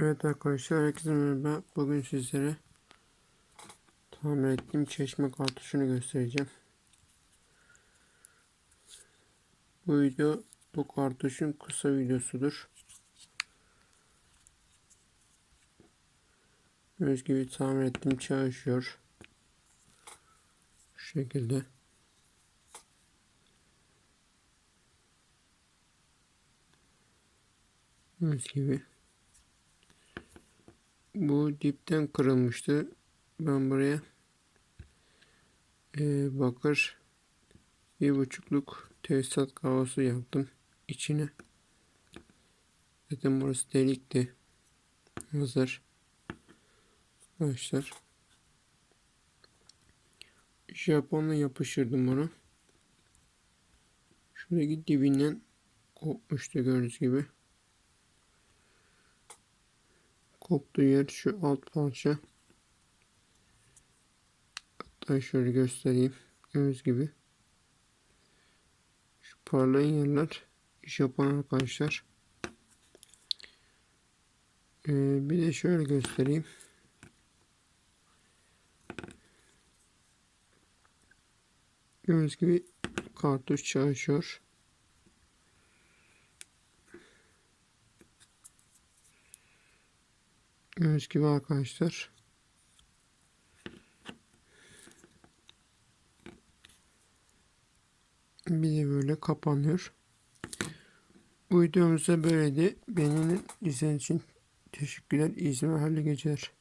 Evet arkadaşlar herkese merhaba. Bugün sizlere tamir ettiğim çeşme kartuşunu göstereceğim. Bu video bu kartuşun kısa videosudur. Göz gibi tamir ettiğim çalışıyor. Şu şekilde. Göz gibi. Bu dipten kırılmıştı. Ben buraya e, bakır bir buçukluk tesisat kavası yaptım içine. Zaten burası delikti. Hazır. Arkadaşlar. Japonla yapıştırdım bunu. Şuradaki dibinden kopmuştu gördüğünüz gibi. Koptuğu yer şu alt parça. Hatta şöyle göstereyim. Gördüğünüz gibi. Şu parlayan yerler iş yapan arkadaşlar. Ee, bir de şöyle göstereyim. Gördüğünüz gibi kartuş çalışıyor. Gördüğünüz gibi arkadaşlar. Bir de böyle kapanıyor. Bu videomuzda böyleydi. Benim izlediğiniz için teşekkürler. İyi izleme, hayırlı geceler.